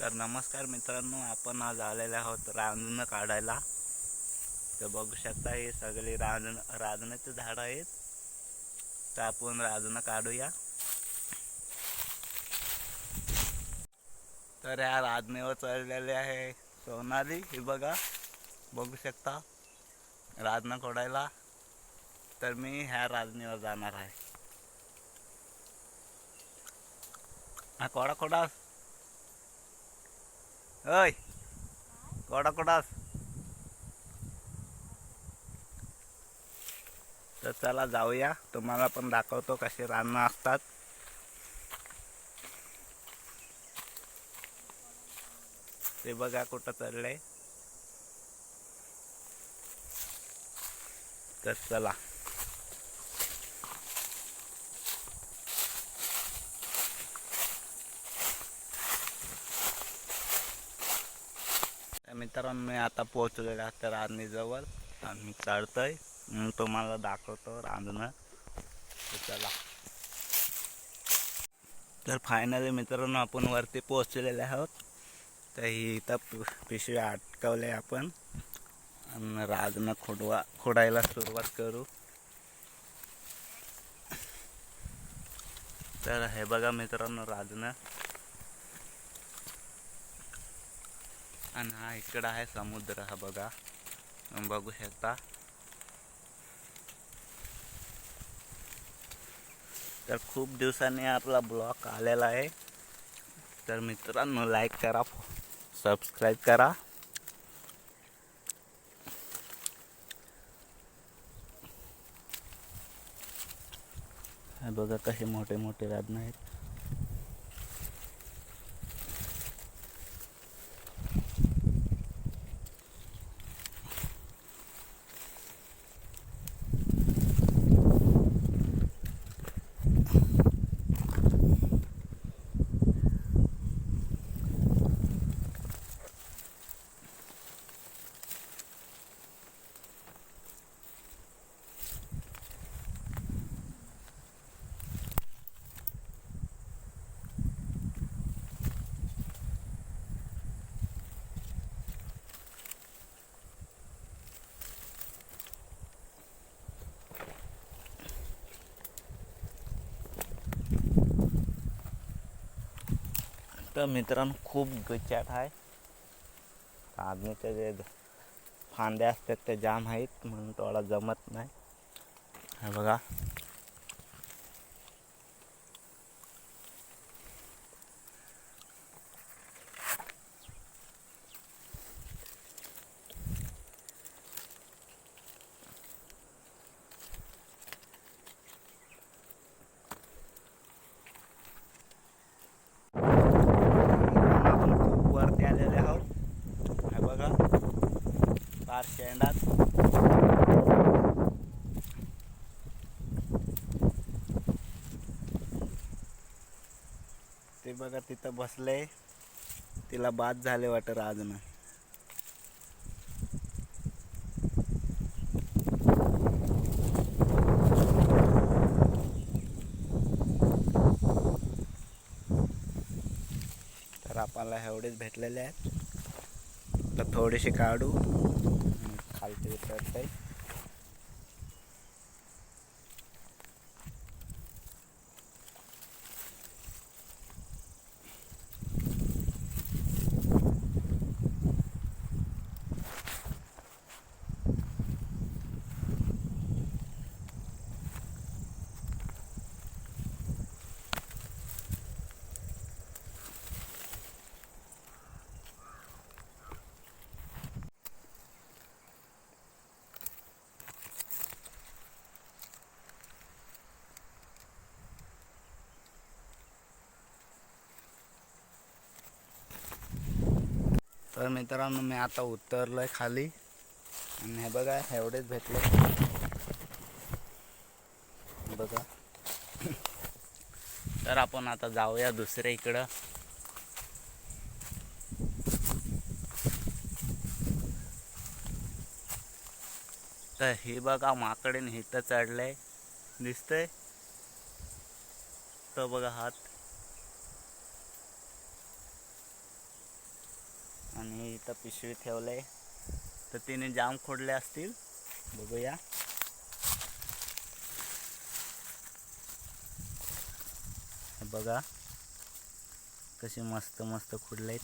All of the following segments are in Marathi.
तर नमस्कार मित्रांनो आपण आज आलेले आहोत रांजणं काढायला. तर बघू शकता हे सगळे रांजण रांजणाचे झाड आहेत. तर आपण रांजणं काढूया. तर ह्या राजनेवर चढलेले आहे सोनाली. हे बघा बघू शकता रांजणं खोडायला. तर मी ह्या राजनेवर जाणार आहे. हा कोडा कोडा. अय कोडा कोडास. तर चला जाऊया. तुम्हाला पण दाखवतो कसे रानं असतात. ते बघा कुठं चढलंय तर चला तर मित्रांनो मी आता पोहोचलेलो आहे त्या रांजणीजवळ. आणि मी चढतोय. मग तुम्हाला दाखवतो रांधणं चला. तर फायनली मित्रांनो आपण वरती पोहोचलेले आहोत. तर ही इथं पि- पिशवी अटकवले आपण. आणि राजनं खोडवा खोडायला सुरुवात करू. तर हे बघा मित्रांनो राजनं आणि हा इकडं आहे समुद्र हा बघा. तुम्ही बघू शकता. तर खूप दिवसांनी आपला ब्लॉग आलेला आहे. तर मित्रांनो लाईक करा सबस्क्राईब करा. हे बघा कसे मोठे मोठे राजन आहेत. तर मित्रांनो खूप गचाट आहे. आदमीचे जे फांद्या असतात ते जाम आहेत म्हणून थोडा जमत नाही. हे बघा आपण खूप वरती आलेले आहोत हे बघा फार शेंडात. ते बघा तिथं बसले तिला बाद झाले वाटत राजनं. तर आपल्याला एवढेच भेटलेले आहेत. तर थोडेसे काढू. आणि खालचे तर मित्रांनो मी आता उतरलोय खाली. आणि हे बघा एवढेच भेटले. बघा. तर आपण आता जाऊया दुसऱ्या इकडं. तर हे बघा माकडे इथं चढलंय. दिसतंय? तो बघा हात. आणि इथं पिशवी ठेवलंय. तर तिने जाम खोडले असतील. बघूया. बघा. कसे मस्त मस्त खुडलेत.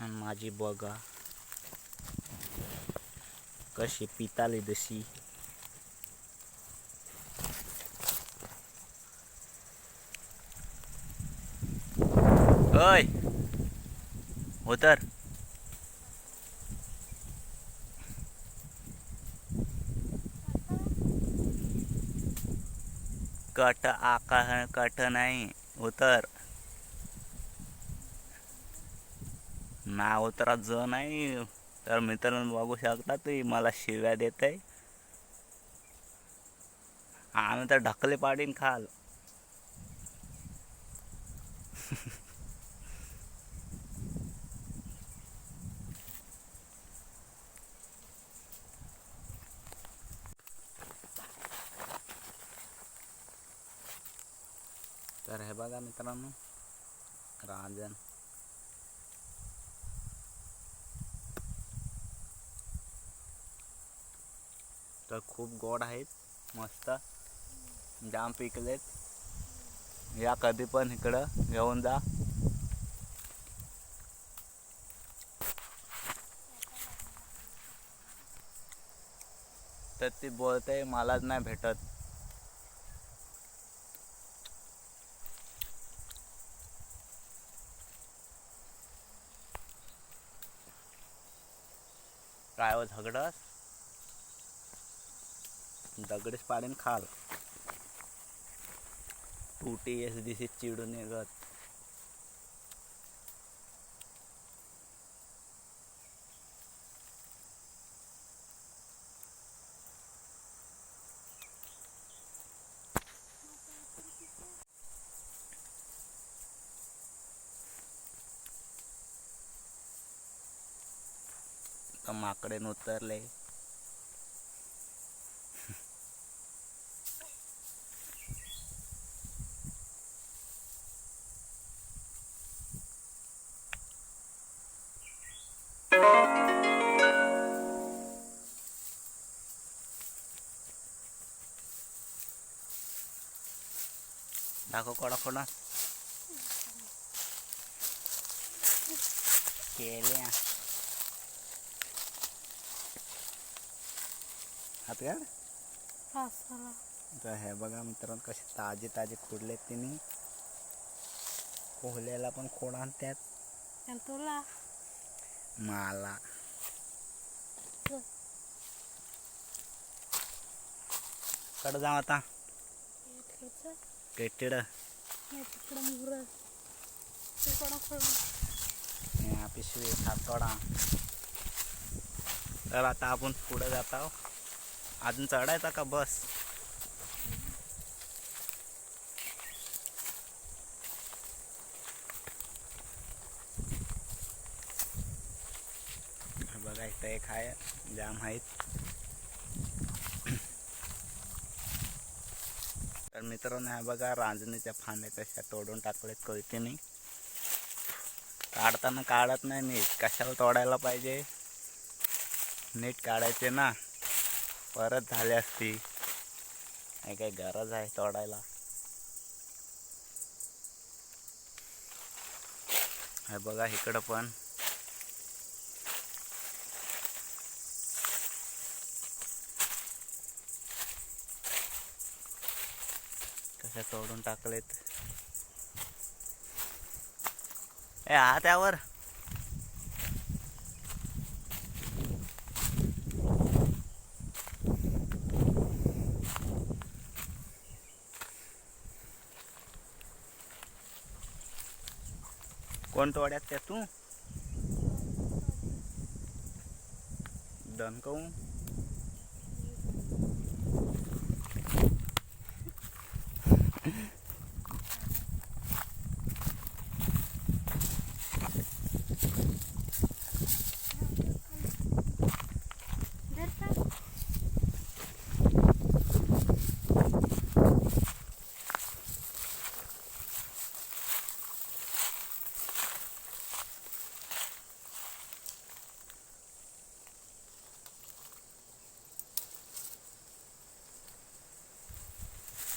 आणि माझी बघा. कशी पिताली जशी. होय उतर. कट आका कट नाही. उतर. ना उतरा ज नाही. तर मित्रांनो बघू शकता तुम्ही मला शिव्या देत आहे आम्ही तर ढकले पाडीन खाल तर हे बघा मित्रांनो राजन तर खूप गोड आहेत मस्त. जाम पिकलेत. या कधी पण इकडं घेऊन जा. तर ती बोलते मलाच नाही भेटत. काय हो झगडस? दगडीच पाडीन खाल. तुटी एस दिशी चिडून निघत. तर माकडे उतरले. दाखव कोणा कोणा केल्या हात काढ पावसाला तर हे बघा मित्रांनो कसे ताजे ताजे खोडलेत तिने. कोहल्याला पण खोड आणतात आणि तुला? मला. कडं जाऊ आता. या पिशवी हातोडा. तर आता आपण पुढे जात आहो अजून चढायचा का? बस. बघा इथं एक आहे जाम आहेत. तर मित्रांनो ह्या बघा रांजणीच्या फांद्या कशा तोडून टाकलेत कळते नाही काढताना काढत नाही नीट. कशाला तोडायला पाहिजे? नीट काढायचे ना. परत झाले असती. हे काही गरज आहे तोडायला? हे बघा इकडं पण. कशा तोडून टाकलेत? ए हा त्यावर कोण तोड्यात त्या तू दणकवून देत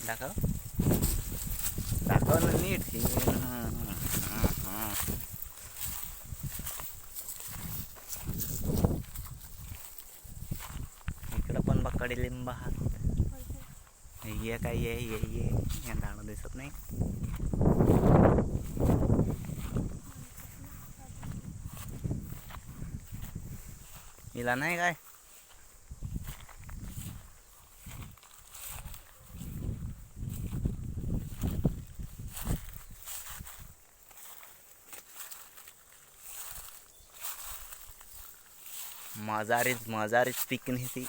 दाखव. दाखव ना नीट हे इकडं पण बकडे लिंब आहात ये काय ये ये ये. या झाडं दिसत नाही. हिला नाही काय? मजारीच मजारीच पिकनी ती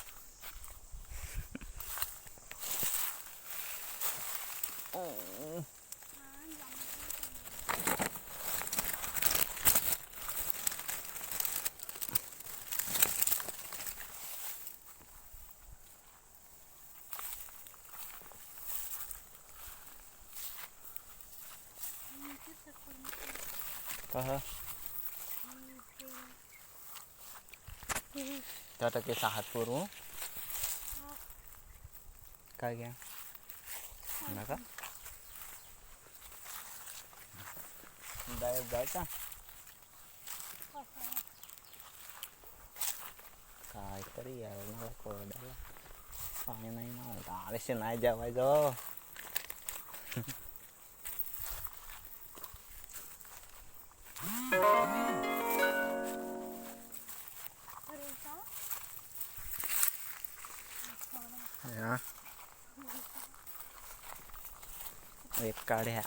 त्या टक्के सहात पुरू काय घ्या नका डायरेक्ट जायचा काहीतरी यायला मला कोरड्याला पाणी नाही ना आळशी नाही जेवायचं एक काढ्या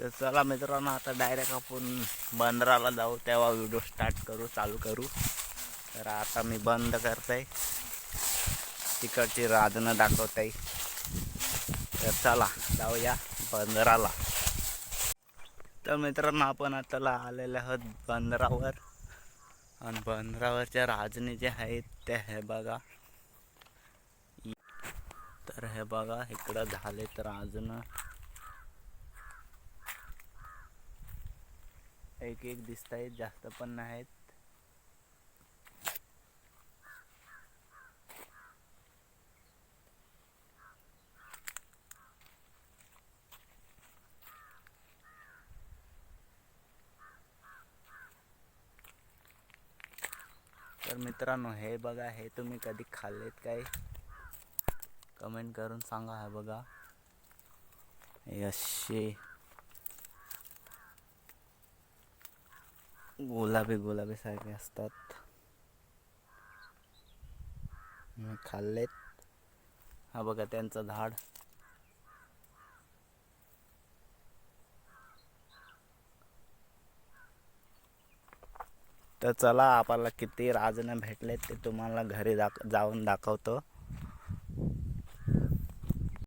तर चला मित्रांनो आता डायरेक्ट आपण बंदराला जाऊ. तेव्हा व्हिडिओ स्टार्ट करू चालू करू. तर आता मी बंद करते तिकडची राधनं दाखवताय. तर चला जाऊया बंदराला. तर मित्रांनो आपण आता आलेले आहोत बंदरावर. आणि बंदरावरच्या राजने जे आहेत ते हे बघा. तर हे बघा इकडं झाले तर राजनं. एक एक दिसत आहेत जास्त पण नाहीत. मित्रांनो हे बघा हे तुम्ही कधी खाल्लेत काय? कमेंट करून सांगा हे बघा. हे असे गुलाबी गुलाबी सारखे असतात. खाल्लेत. हा बघा त्यांचं झाड. तर चला आपल्याला किती राजनं भेटलेत ते तुम्हाला घरी दाख जाऊन दाखवतो.